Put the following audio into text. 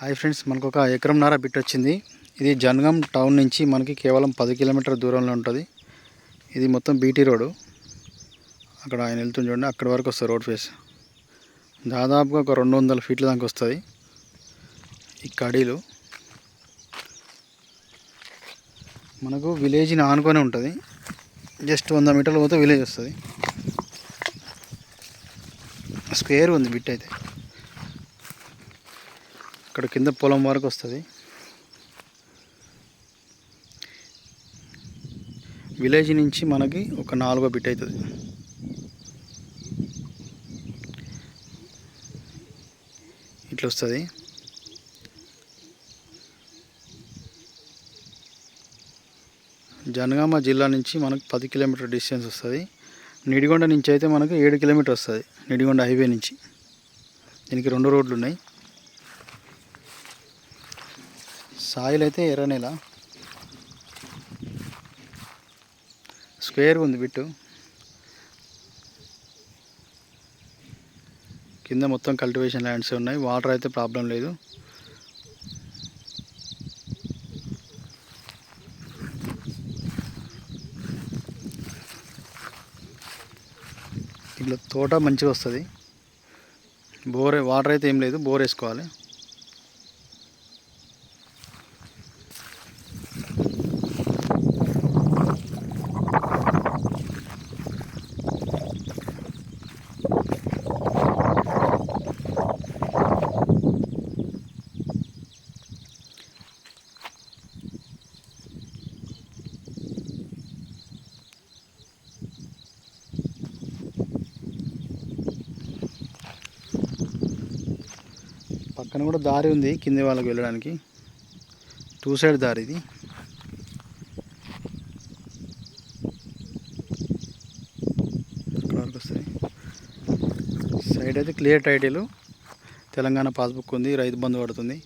Hi friends మనకు ఒక ఎకరంన్నర bit వచ్చింది. ఇది జనగం టౌన్ నుంచి మనకి కేవలం పది కిలోమీటర్ దూరంలో ఉంటుంది. ఇది మొత్తం బీటీ రోడ్. అక్కడ ఆయన వెళ్తుంది చూడండి అక్కడి వరకు వస్తుంది రోడ్ ఫేస్. దాదాపుగా ఒక రెండు వందల ఫీట్ల దాకా వస్తుంది. ఈ కడీలు. మనకు విలేజ్ని ఆనుకొని ఉంటుంది. జస్ట్ వంద మీటర్లు పోతే విలేజ్ వస్తుంది. స్క్వేర్ ఉంది బిట్ అయితే. అక్కడ కింద పొలం వరకు వస్తుంది. విలేజ్ నుంచి మనకి ఒక నాలుగో బిట్ అవుతుంది ఇట్లా వస్తుంది. జనగామ జిల్లా నుంచి మనకు పది కిలోమీటర్ డిస్టెన్స్ వస్తుంది. నిడిగొండ నుంచి అయితే మనకు ఏడు కిలోమీటర్ వస్తుంది. నిడిగొండ హైవే నుంచి. దీనికి రెండు రోడ్లు ఉన్నాయి సాయిల్ అయితే ఎర్ర నేల. స్క్వేర్ ఉంది బిట్టు. కింద మొత్తం కల్టివేషన్ ల్యాండ్స్ ఉన్నాయి. వాటర్ అయితే ప్రాబ్లం లేదు. ఇట్లా తోట మంచిగా వస్తుంది. బోర్ వాటర్ అయితే ఏం లేదు. బోర్ వేసుకోవాలి. పక్కన కూడా దారి ఉంది కింది వాళ్ళకి వెళ్ళడానికి. టూ సైడ్ దారి ఇది. వస్తాయి. సైడ్ అయితే క్లియర్ టైటిల్. తెలంగాణ పాస్బుక్ ఉంది రైతు బంధు పడుతుంది.